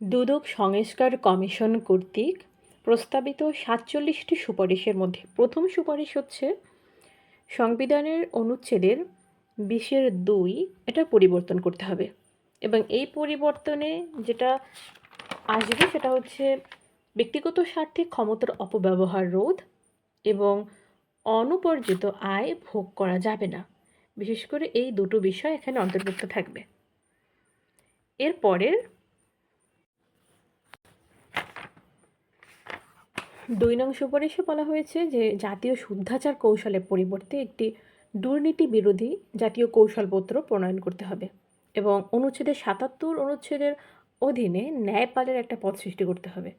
দুদক সংস্কার কমিশন কর্তৃক প্রস্তাবিত সাতচল্লিশটি সুপারিশের মধ্যে প্রথম সুপারিশ হচ্ছে সংবিধানের অনুচ্ছেদের বিশের দুই, এটা পরিবর্তন করতে হবে। এবং এই পরিবর্তনে যেটা আসবে সেটা হচ্ছে ব্যক্তিগত স্বার্থে ক্ষমতার অপব্যবহার রোধ এবং অনুপার্জিত আয় ভোগ করা যাবে না। বিশেষ করে এই দুটো বিষয় এখানে অন্তর্ভুক্ত থাকবে। এরপরের দুই নং সুপারিশে বলা হয়েছে যে জাতীয় শুদ্ধাচার কৌশলের পরিবর্তে একটি দুর্নীতি বিরোধী জাতীয় কৌশলপত্র প্রণয়ন করতে হবে এবং অনুচ্ছেদের সাতাত্তর অনুচ্ছেদের অধীনে ন্যায়পালের একটা পথ সৃষ্টি করতে হবে।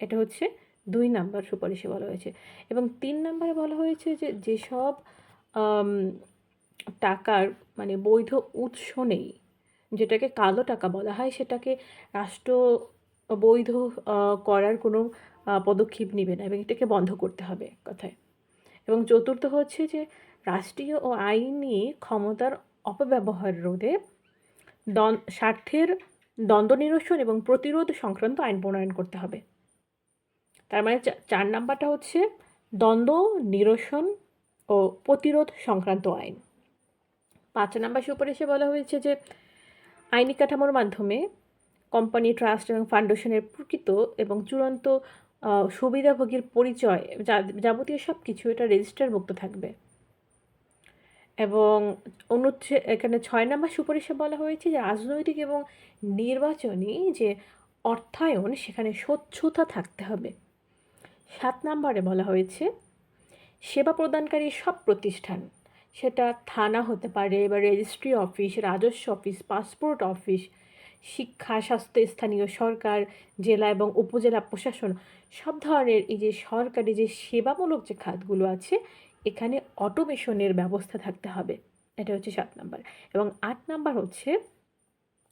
এটা হচ্ছে দুই নাম্বার সুপারিশে বলা হয়েছে এবং তিন নাম্বারে বলা হয়েছে যে যেসব টাকার মানে বৈধ উৎস নেই, যেটাকে কালো টাকা বলা হয়, সেটাকে রাষ্ট্র বৈধ করার কোনো পদক্ষেপ নেবে না এবং এটাকে বন্ধ করতে হবে কথায়। এবং চতুর্থ হচ্ছে যে, রাষ্ট্রীয় ও আইনি ক্ষমতার অপব্যবহার রোধে দন, স্বার্থের দ্বন্দ্ব নিরসন এবং প্রতিরোধ সংক্রান্ত আইন প্রণয়ন করতে হবে। তার মানে চার নাম্বারটা হচ্ছে দ্বন্দ্ব নিরসন ও প্রতিরোধ সংক্রান্ত আইন। পাঁচ নাম্বার সুপারিশে বলা হয়েছে যে, আইনি কাঠামোর মাধ্যমে কোম্পানি ট্রাস্ট এবং ফাউন্ডেশনের প্রকৃত এবং চূড়ান্ত সুবিধাভোগীর পরিচয় যাবতীয় সব কিছু এটা রেজিস্টারভুক্ত থাকবে। এবং অনুচ্ছে এখানে ছয় নম্বর সুপারিশে বলা হয়েছে যে, রাজনৈতিক এবং নির্বাচনী যে অর্থায়ন, সেখানে স্বচ্ছতা থাকতে হবে। সাত নম্বরে বলা হয়েছে, সেবা প্রদানকারী সব প্রতিষ্ঠান, সেটা থানা হতে পারে বা রেজিস্ট্রি অফিস রাজস্ব অফিস পাসপোর্ট অফিস শিক্ষা, স্বাস্থ্য, স্থানীয় সরকার, জেলা এবং উপজেলা প্রশাসন সব ধরনের এই যে সরকারি যে সেবামূলক যে খাতগুলো আছে, এখানে অটোমেশনের ব্যবস্থা থাকতে হবে। এটা হচ্ছে সাত নাম্বার। এবং আট নাম্বার হচ্ছে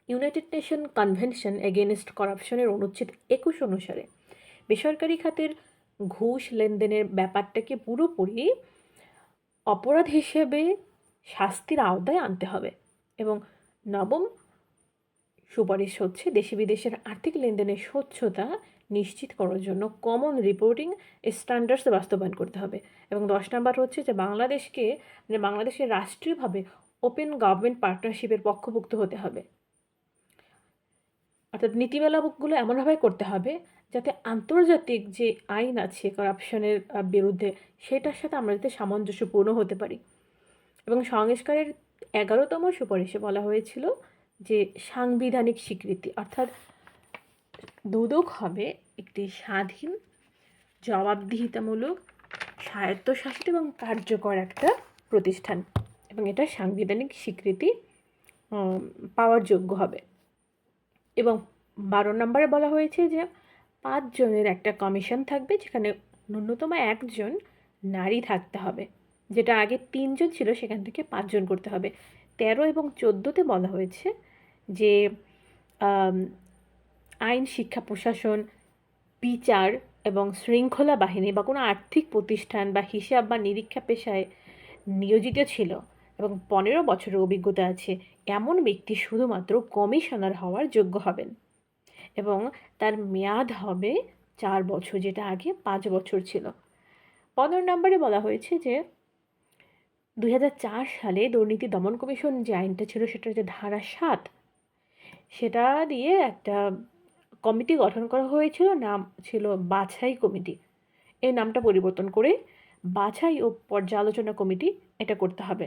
ইউনাইটেড নেশন কনভেনশন এগেনস্ট করাপশনের অনুচ্ছেদ একুশ অনুসারে বেসরকারি খাতের ঘুষ লেনদেনের ব্যাপারটাকে পুরোপুরি অপরাধ হিসেবে শাস্তির আওতায় আনতে হবে। এবং নবম সুপারিশ হচ্ছে দেশে বিদেশের আর্থিক লেনদেনের স্বচ্ছতা নিশ্চিত করার জন্য কমন রিপোর্টিং স্ট্যান্ডার্ডস বাস্তবায়ন করতে হবে। এবং দশ নাম্বার হচ্ছে যে বাংলাদেশকে মানে বাংলাদেশের রাষ্ট্রীয়ভাবে ওপেন গভর্নমেন্ট পার্টনারশিপের পক্ষভুক্ত হতে হবে। অর্থাৎ নীতিমালাগুলো এমনভাবে করতে হবে যাতে আন্তর্জাতিক যে আইন আছে করাপশনের বিরুদ্ধে সেটার সাথে আমরা যাতে সামঞ্জস্যপূর্ণ হতে পারি। এবং সংস্কারের এগারোতম সুপারিশে বলা হয়েছিল যে সাংবিধানিক স্বীকৃতি, অর্থাৎ দুদক হবে একটি স্বাধীন, জবাবদিহিতামূলক, স্বায়ত্তশাসিত এবং কার্যকর একটা প্রতিষ্ঠান এবং এটা সাংবিধানিক স্বীকৃতি পাওয়ার যোগ্য হবে। এবং বারো নম্বরে বলা হয়েছে যে পাঁচজনের একটা কমিশন থাকবে যেখানে ন্যূনতম একজন নারী থাকতে হবে, যেটা আগে তিনজন ছিল সেখান থেকে পাঁচজন করতে হবে। তেরো এবং চোদ্দোতে বলা হয়েছে যে আইন, শিক্ষা, প্রশাসন, বিচার এবং শৃঙ্খলা বাহিনী বা কোনো আর্থিক প্রতিষ্ঠান বা হিসাব বা নিরীক্ষা পেশায় নিয়োজিত ছিল এবং পনেরো বছরের অভিজ্ঞতা আছে, এমন ব্যক্তি শুধুমাত্র কমিশনার হওয়ার যোগ্য হবেন। এবং তার মেয়াদ হবে চার বছর, যেটা আগে পাঁচ বছর ছিল। পনেরো নম্বরে বলা হয়েছে যে দু হাজার চার সালে দুর্নীতি দমন কমিশন যে আইনটা ছিল সেটা হচ্ছে ধারা সাত সেটা দিয়ে একটা কমিটি গঠন করা হয়েছিল, নাম ছিল বাছাই কমিটি। এই নামটা পরিবর্তন করে বাছাই ও পর্যালোচনা কমিটি এটা করতে হবে।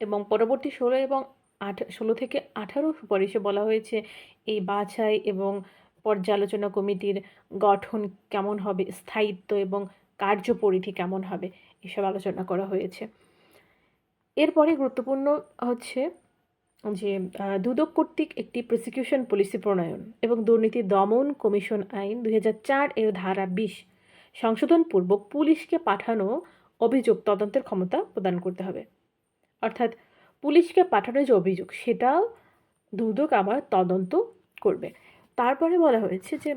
এবং পরবর্তী ষোলো এবং আঠ, ষোলো থেকে আঠারো সুপারিশে বলা হয়েছে এই বাছাই এবং পর্যালোচনা কমিটির গঠন কেমন হবে, স্থায়িত্ব এবং কার্যপরিধি কেমন হবে, এসব আলোচনা করা হয়েছে। এরপরে গুরুত্বপূর্ণ হচ্ছে যে দুদক কর্তৃক একটি প্রসিকিউশন পলিসি প্রণয়ন এবং দুর্নীতি দমন কমিশন আইন দুই এর ধারা বিশ, সংশোধনপূর্বক পুলিশকে পাঠানো অভিযোগ তদন্তের ক্ষমতা প্রদান করতে হবে। অর্থাৎ, পুলিশকে পাঠানোর যে অভিযোগ, সেটাও দুদক আবার তদন্ত করবে। তারপরে বলা হয়েছে যে,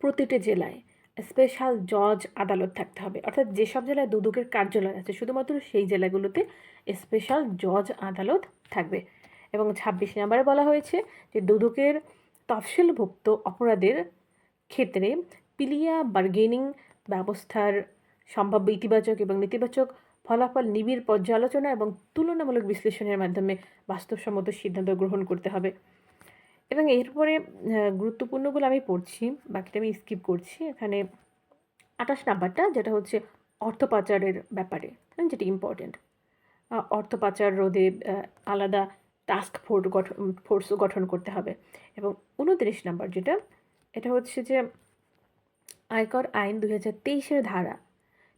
প্রতিটি জেলায় স্পেশাল জজ আদালত থাকতে হবে। অর্থাৎ যেসব জেলায় দুদকের কার্যালয় আছে, শুধুমাত্র সেই জেলাগুলোতে স্পেশাল জজ আদালত থাকবে। এবং ছাব্বিশ নম্বরে বলা হয়েছে যে দুদকের তফসিলভুক্ত অপরাধের ক্ষেত্রে পিলিয়া বার্গেনিং ব্যবস্থার সম্ভাব্য ইতিবাচক এবং নেতিবাচক ফলাফল নিবিড় পর্যালোচনা এবং তুলনামূলক বিশ্লেষণের মাধ্যমে বাস্তবসম্মত সিদ্ধান্ত গ্রহণ করতে হবে। এবং এরপরে গুরুত্বপূর্ণগুলো আমি পড়ছি বাকিটা আমি স্কিপ করছি। এখানে আঠাশ নাম্বারটা যেটা হচ্ছে অর্থ পাচারের ব্যাপারে হ্যাঁ, যেটা ইম্পর্টেন্ট অর্থ পাচার রোধে আলাদা টাস্ক ফোর্স গঠন ফোর্স গঠন করতে হবে। এবং উনত্রিশ নাম্বার যেটা এটা হচ্ছে যে আয়কর আইন দুই হাজার তেইশের ধারা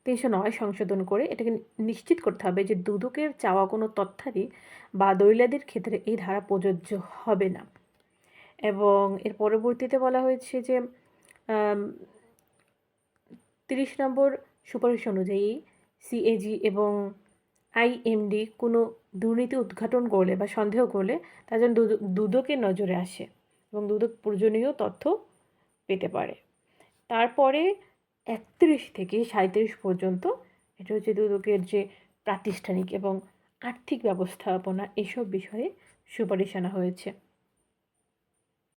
তিনশো নয় সংশোধন করে এটাকে নিশ্চিত করতে হবে যে দুদকের চাওয়া কোনো তথ্যাদি বা দলিলাদির ক্ষেত্রে এই ধারা প্রযোজ্য হবে না। এবং এর পরবর্তীতে বলা হয়েছে যে তিরিশ নম্বর সুপারিশ অনুযায়ী সিএজি এবং আইএমডি কোনো দুর্নীতি উদ্ঘাটন করলে বা সন্দেহ করলে জন্য দুদক- দুদকের নজরে আসে এবং দুদক প্রয়োজনীয় তথ্য পেতে পারে। তারপরে একত্রিশ থেকে সাঁত্রিশ পর্যন্ত এটা হচ্ছে দুদকের যে প্রাতিষ্ঠানিক এবং আর্থিক ব্যবস্থাপনা এসব বিষয়ে সুপারিশ আনা হয়েছে।